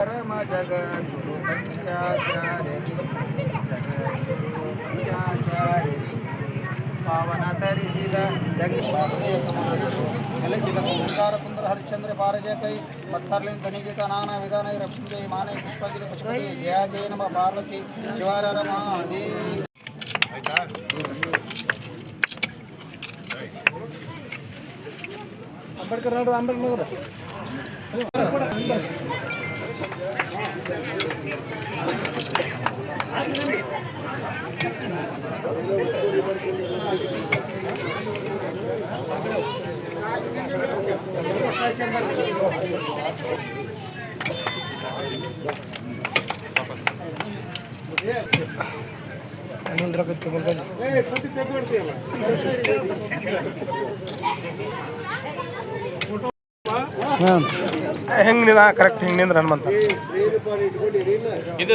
ಪರಮ ಜಗದ್ಗುರು ಪಂಚಾಚಾರ್ಯರಿ ಜಗದ್ಗುರು ಪಂಚಾಚಾರ್ಯರಿ ಪಾವನ ತರಿಸಿದ ನೆಲೆಸಿದ ಓಂಕಾರ ಸುಂದರ ಹರಿಶ್ಚಂದ್ರ ಪಾರಜಕೈ ಮತ್ತರ್ಲಿಂದ ತನಿಗಿತ ನಾನಾ ವಿಧಾನ ರಕ್ಷಿಂಜೈ ಮಾನೈ ಪುಷ್ಪಗಿರಿ ಪುಷ್ಪಗಿ ಜಯ ಜಯ ನಮ ಪಾರ್ವತಿ ಶಿವಾರ ರಮಾದೇವಿ ಅಂಬೇಡ್ಕರ್ ನೋಡ್ರಿ ಅಂಬೇಡ್ಕರ್ ಹೆಂಗ್ನಿಂದ? ಕರೆಕ್ಟ್ ಹೆಂಗ್ ನಿಂದ್ರ ಹನುಮಂತ? ಇದು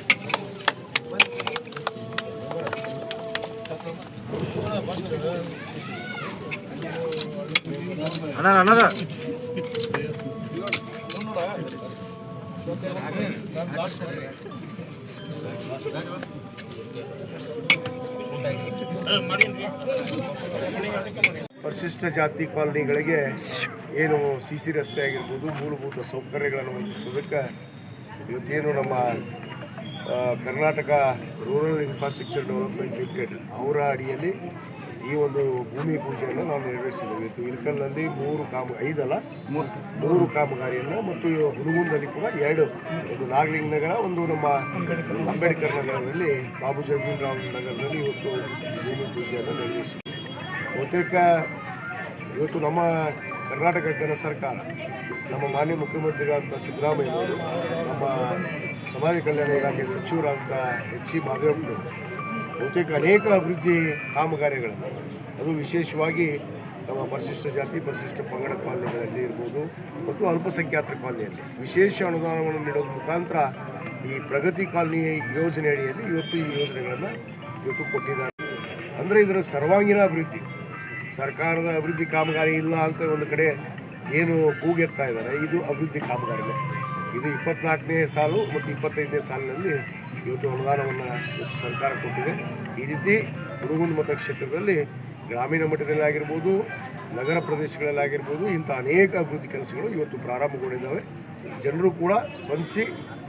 ಪರಿಶಿಷ್ಟ ಜಾತಿ ಕಾಲನಿಗಳಿಗೆ ಏನು ಸಿ ಸಿ ರಸ್ತೆ ಆಗಿರ್ಬೋದು ಮೂಲಭೂತ ಸೌಕರ್ಯಗಳನ್ನು ಒದಗಿಸೋದಕ್ಕೆ ಇವತ್ತೇನು ನಮ್ಮ Karnataka rural infrastructure development limited ಅವರ ಅಡಿಯಲ್ಲಿ ಈ ಒಂದು ಭೂಮಿ ಪೂಜೆಯನ್ನು ನಾವು ನೆರವೇರಿಸಿದ್ದೇವೆ ಇವತ್ತು ಇಳಕಲ್ನಲ್ಲಿ ಮೂರು ಕಾಮ ಐದಲ್ಲ? ಮೂರು. ಕಾಮಗಾರಿಯನ್ನು ಮತ್ತು ಹುಡುಗುಂದಲ್ಲಿ ಕೂಡ ಎರಡು. ಒಂದು ನಾಗಲಿಂಗ ನಗರ ಒಂದು ನಮ್ಮ ಅಂಬೇಡ್ಕರ್ ನಗರದಲ್ಲಿ ಬಾಬು ಜಗಜೀವನರಾವ್ ನಗರದಲ್ಲಿ ಇವತ್ತು ಭೂಮಿ ಪೂಜೆಯನ್ನು ನೆರವೇರಿಸಿದ್ದೇವೆ ಬಹುತೇಕ ಇವತ್ತು ನಮ್ಮ ಕರ್ನಾಟಕ ಜನ ಸರ್ಕಾರ ನಮ್ಮ ಮಾನ್ಯ ಮುಖ್ಯಮಂತ್ರಿಗಳಂತ ಸಿದ್ದರಾಮಯ್ಯ ನಮ್ಮ ಸಮಾಜ ಕಲ್ಯಾಣ ಇಲಾಖೆ ಸಚಿವರಾದಂಥ ಎಚ್ ಸಿ ಮಾದೇವಪ್ಪರು ಬಹುತೇಕ ಅನೇಕ ಅಭಿವೃದ್ಧಿ ಕಾಮಗಾರಿಗಳನ್ನು ಅದು ವಿಶೇಷವಾಗಿ ನಮ್ಮ ಪರಿಶಿಷ್ಟ ಜಾತಿ, ಪರಿಶಿಷ್ಟ ಪಂಗಡ ಕಾಲನಿಗಳಲ್ಲಿ ಇರ್ಬೋದು ಮತ್ತು ಅಲ್ಪಸಂಖ್ಯಾತರ ಕಾಲನಿಯಲ್ಲಿ. ವಿಶೇಷ ಅನುದಾನವನ್ನು ನೀಡೋದ್ರ ಮುಖಾಂತರ ಈ ಪ್ರಗತಿ ಕಾಲನಿ ಯೋಜನೆ ಅಡಿಯಲ್ಲಿ ಇವತ್ತು ಈ ಯೋಜನೆಗಳನ್ನು ಇವತ್ತು ಕೊಟ್ಟಿದ್ದಾರೆ. ಅಂದರೆ ಇದರ ಸರ್ವಾಂಗೀಣ ಅಭಿವೃದ್ಧಿ. ಸರ್ಕಾರದ ಅಭಿವೃದ್ಧಿ ಕಾಮಗಾರಿ ಇಲ್ಲ ಅಂತ ಒಂದು ಕಡೆ ಏನು ಕೂಗೆತ್ತಾ ಇದ್ದಾರೆ, ಇದು ಅಭಿವೃದ್ಧಿ ಕಾಮಗಾರಿನೇ ಇದು ಇಪ್ಪತ್ನಾಲ್ಕನೇ ಸಾಲು ಮತ್ತು ಇಪ್ಪತ್ತೈದನೇ ಸಾಲಿನಲ್ಲಿ ಇವತ್ತು ಅನುದಾನವನ್ನು ಸರ್ಕಾರ ಕೊಟ್ಟಿದೆ. ಈ ರೀತಿ ಹುಡುಗುಂಡ್ ಮತಕ್ಷೇತ್ರದಲ್ಲಿ ಗ್ರಾಮೀಣ ಮಟ್ಟದಲ್ಲಿ ಆಗಿರ್ಬೋದು, ನಗರ ಪ್ರದೇಶಗಳಲ್ಲಿ ಆಗಿರ್ಬೋದು, ಇಂಥ ಅನೇಕ ಅಭಿವೃದ್ಧಿ ಕೆಲಸಗಳು ಇವತ್ತು ಪ್ರಾರಂಭಗೊಂಡಿದ್ದಾವೆ. ಜನರು ಕೂಡ ಸ್ಪಂದಿಸಿ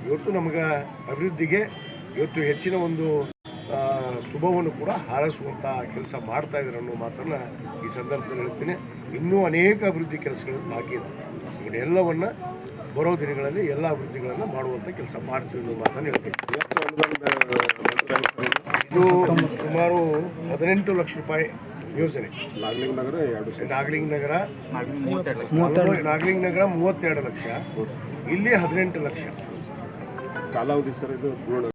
ಇವತ್ತು ನಮಗೆ ಅಭಿವೃದ್ಧಿಗೆ ಇವತ್ತು ಹೆಚ್ಚಿನ ಒಂದು ಶುಭವನ್ನು ಕೂಡ ಹಾರೈಸುವಂಥ ಕೆಲಸ ಮಾಡ್ತಾ ಇದ್ದಾರೆ ಅನ್ನೋ ಮಾತನ್ನು ಈ ಸಂದರ್ಭದಲ್ಲಿ ಹೇಳ್ತೀನಿ ಇನ್ನೂ ಅನೇಕ ಅಭಿವೃದ್ಧಿ ಕೆಲಸಗಳು ಬಾಕಿ ಇದೆ ಎಲ್ಲವನ್ನ ಬರೋ ದಿನಗಳಲ್ಲಿ ಎಲ್ಲ ಅಭಿವೃದ್ಧಿಗಳನ್ನು ಮಾಡುವಂಥ ಕೆಲಸ ಮಾಡ್ತೀವಿ ಅನ್ನೋ ಮಾತನ್ನು ಹೇಳ್ತೀನಿ. ಇದು ಸುಮಾರು ಹದಿನೆಂಟು ಲಕ್ಷ ರೂಪಾಯಿ ಯೋಜನೆ. ನಾಗಲಿಂಗ್ ನಗರ ಎರಡು ನಾಗಲಿಂಗ ನಗರ ನಾಗಲಿಂಗ್ ನಗರ ಮೂವತ್ತೆರಡು ಲಕ್ಷ. ಇಲ್ಲಿ ಹದಿನೆಂಟು ಲಕ್ಷ. ಕಾಲಾವಧಿ ಸರ್ ಇದು ಪೂರ್ಣ